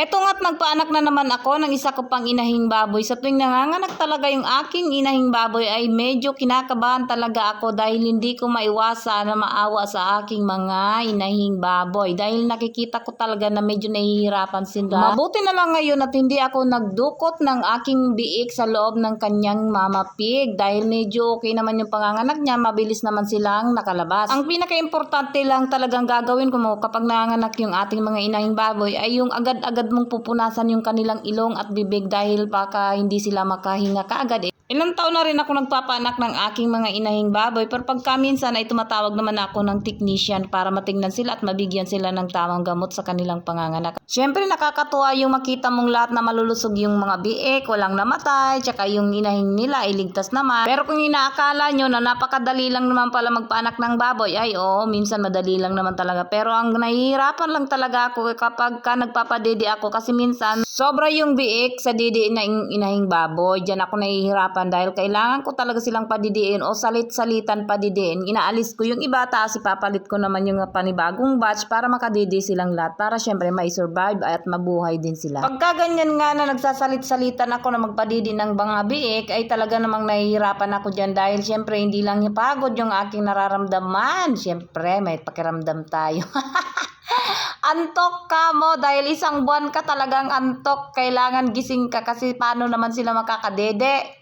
Eto nga't nagpaanak na naman ako ng isa ko pang inahing baboy. Sa tuwing nanganganak talaga yung aking inahing baboy ay medyo kinakabahan talaga ako dahil hindi ko maiwasan na maawa sa aking mga inahing baboy. Dahil nakikita ko talaga na medyo nahihirapan sila. Mabuti na lang ngayon at hindi ako nagdukot ng aking biik sa loob ng kanyang mama pig dahil medyo okay naman yung panganganak niya, mabilis naman silang nakalabas. Ang pinaka-importante lang talagang gagawin ko mo kapag nanganganak yung ating mga inahing baboy ay yung agad-agad mong pupunasan yung kanilang ilong at bibig dahil baka hindi sila makahinga kaagad. Ilang taon na rin ako nagpapanak ng aking mga inahing baboy pero pagka minsan ay tumatawag naman ako ng technician para matingnan sila at mabigyan sila ng tamang gamot sa kanilang panganganak. Siyempre nakakatuwa yung makita mong lahat na malulusog yung mga biik, walang namatay, tsaka yung inahing nila ay ligtas naman. Pero kung inaakala nyo na napakadali lang naman pala magpaanak ng baboy, ay oo, minsan madali lang naman talaga. Pero ang nahihirapan lang talaga ako kapag ka nagpapadede ako kasi minsan sobra yung biik sa didi na in- inahing baboy. Diyan ako nahihirapan dahil kailangan ko talaga silang padidiin o salit-salitan padidiin. Inaalis ko yung iba tapos ipapalit ko naman yung panibagong batch para makadidi silang lahat para syempre may survive at mabuhay din sila. Pagka ganyan nga na nagsasalit-salitan ako na magpadidi ng mga biik ay talaga namang nahihirapan ako dyan dahil syempre hindi lang pagod yung aking nararamdaman. Syempre may pakiramdam tayo. antok ka mo dahil isang buwan ka talagang antok. Kailangan gising ka kasi paano naman sila makakadede.